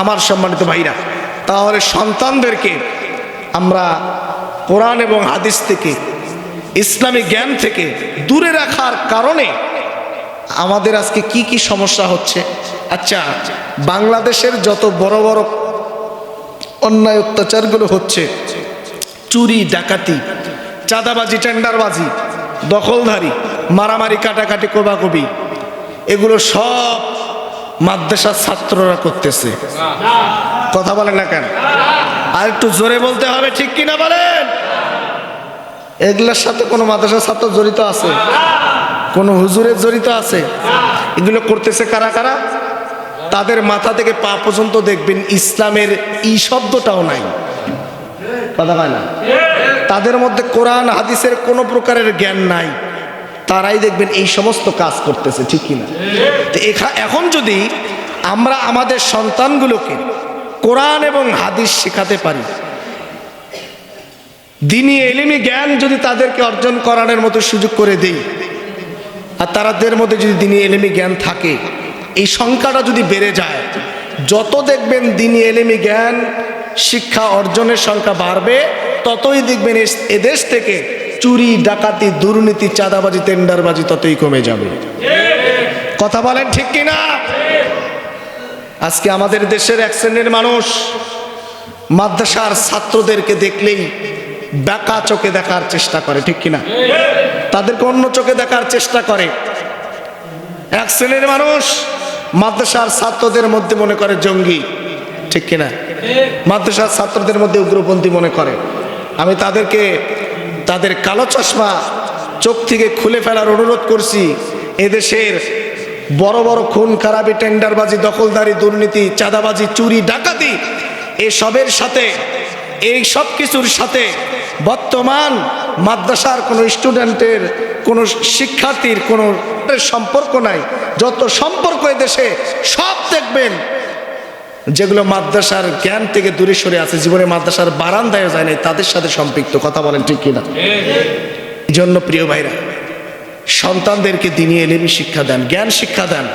আমার সম্মানিত ভাইরা, তাহলে সন্তানদেরকে আমরা কোরআন এবং হাদিস থেকে, ইসলামী জ্ঞান থেকে দূরে রাখার কারণে আমাদের আজকে কি কি সমস্যা হচ্ছে? আচ্ছা বাংলাদেশের যত বড় বড় অন্যায় অত্যাচারগুলো হচ্ছে, চুরি, ডাকাতি, চাঁদাবাজি, টেন্ডারবাজি, দখলধারী, মারামারি, কাটাকাটি, কোবাকবি, এগুলো সব মাদ্রাসার ছাত্ররা করতেছে। কথা বলেন না কেন? আর একটু জোরে বলতে হবে, ঠিক কিনা বলেন? এগুলোর সাথে কোনো মাদ্রাসার ছাত্র জড়িত আছে? কোনো হুজুরের জড়িত আছে? এগুলো করতেছে কারা কারা? তাদের মাথা থেকে পা পর্যন্ত দেখবেন ইসলামের ই শব্দটাও নাই। কথা হয় না? তাদের মধ্যে কোরআন, হাদিসের কোনো প্রকারের জ্ঞান নাই। তারাই দেখবেন এই সমস্ত কাজ করতেছে, ঠিক কিনা? তো এখা- এখন যদি আমরা আমাদের সন্তানগুলোকে কোরআন এবং হাদিস শেখাতে পারি দিনই এলিমি জ্ঞান যদি তাদেরকে অর্জন করানোর মতো সুযোগ করে দেই, আর তারাদের মধ্যে যদি দিনী এলিমি জ্ঞান থাকে, এই সংখ্যাটা যদি বেড়ে যায়, যত দেখবেন দিনী এলিমি জ্ঞান শিক্ষা অর্জনের সংখ্যা বাড়বে, ততই দেখবেন এদেশ থেকে চুরি, ডাকাতি, দুর্নীতি, চাঁদাবাজি, টেন্ডারবাজি ততই কমে যাবে। কথা বলেন ঠিক কিনা? আজকে আমাদের দেশের এক শ্রেণির মানুষ মাদ্রাসার ছাত্রদেরকে দেখলেই বেকা চোখে দেখার চেষ্টা করে, ঠিক কিনা? তাদেরকে অন্য চোখে দেখার চেষ্টা করে। এক শ্রেণির মানুষ মাদ্রাসার ছাত্রদের মধ্যে মনে করে জঙ্গি, ঠিক কিনা? মাদ্রাসার ছাত্রদের মধ্যে উগ্রপন্থী মনে করে। আমি তাদেরকে তাদের কালো চশমা চোখ থেকে খুলে ফেলার অনুরোধ করছি। এদেশের বড় বড় খুন খারাপি টেন্ডারবাজি, দখলদারি, দুর্নীতি, চাঁদাবাজি, চুরি, ডাকাতি, এসবের সাথে, এই সব কিছুর সাথে বর্তমান মাদ্রাসার কোনো স্টুডেন্টের কোনো শিক্ষার্থীর কোনো সম্পর্ক নাই। যত সম্পর্ক দেশে, সব দেখবেন যেগুলো মাদ্রাসার জ্ঞান থেকে দূরে সরে আছে, জীবনে মাদ্রাসার বারান্দায় যায় নাই, তাদের সাথে সম্পৃক্ত, কথা বলেন ঠিক কিনা? এই জন্য প্রিয় ভাইরা, সন্তানদেরকে দিনী এলেমি শিক্ষা দেন, জ্ঞান শিক্ষা দেন।